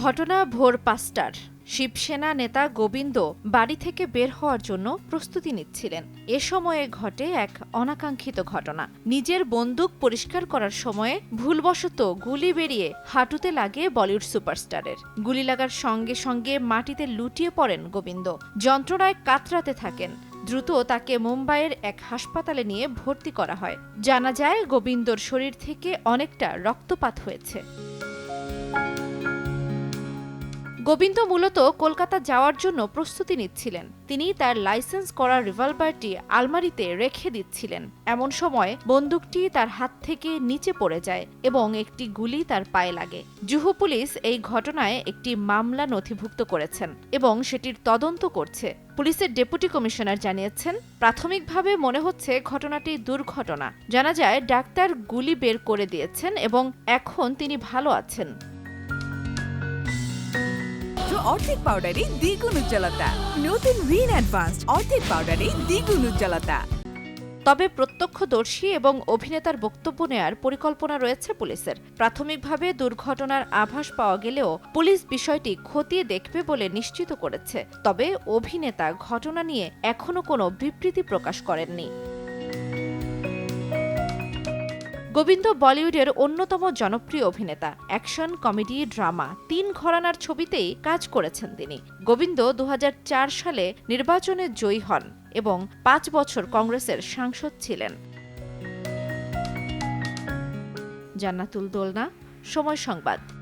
ঘটনা ভোর পাঁচটার। শিবসেনা নেতা গোবিন্দ বাড়ি থেকে বের হওয়ার জন্য প্রস্তুতি নিচ্ছিলেন। এ সময়ে ঘটে এক অনাকাঙ্ক্ষিত ঘটনা। নিজের বন্দুক পরিষ্কার করার সময়ে ভুলবশত গুলি বেরিয়ে হাঁটুতে লাগে বলিউড সুপারস্টারের। গুলি লাগার সঙ্গে সঙ্গে মাটিতে লুটিয়ে পড়েন গোবিন্দ। যন্ত্রণায় কাতরাতে থাকেন। দ্রুত তাকে মুম্বাইয়ের এক হাসপাতালে নিয়ে ভর্তি করা হয়। জানা যায়, গোবিন্দর শরীর থেকে অনেকটা রক্তপাত হয়েছে। গোবিন্দ মূলত কলকাতা যাওয়ার জন্য প্রস্তুতি নিচ্ছিলেন। তিনি তার লাইসেন্স করা রিভলভারটি আলমারিতে রেখে দিচ্ছিলেন। এমন সময় বন্দুকটি তার হাত থেকে নিচে পড়ে যায় এবং একটি গুলি তার পায়ে লাগে। জুহু পুলিশ এই ঘটনায় একটি মামলা নথিভুক্ত করেছেন এবং সেটির তদন্ত করছে। পুলিশের ডেপুটি কমিশনার জানিয়েছেন, প্রাথমিকভাবে মনে হচ্ছে ঘটনাটি দুর্ঘটনা। জানা যায়, ডাক্তার গুলি বের করে দিয়েছেন এবং এখন তিনি ভালো আছেন। অর্ধেক পাউডারে দ্বিগুণ উজ্জ্বলতা। নতুন রিন অ্যাডভান্সড অর্ধেক পাউডারে দ্বিগুণ উজ্জ্বলতা। তবে প্রত্যক্ষদর্শী এবং অভিনেতার বক্তব্য নেয়ার পরিকল্পনা রয়েছে পুলিশের। প্রাথমিকভাবে দুর্ঘটনার আভাস পাওয়া গেলেও পুলিশ বিষয়টি খতিয়ে দেখবে বলে নিশ্চিত করেছে। তবে অভিনেতা ঘটনা নিয়ে এখনও কোনো বিবৃতি প্রকাশ করেননি। গোবিন্দ বলিউডের অন্যতম জনপ্রিয় অভিনেতা, অ্যাকশন, কমেডি, ড্রামা, তিন ঘরানার ছবিতেই কাজ করেছেন তিনি। গোবিন্দ দু হাজার চার সালে নির্বাচনে জয়ী হন এবং পাঁচ বছর কংগ্রেসের সাংসদ ছিলেন। জান্নাতুল দোলনা, সময় সংবাদ।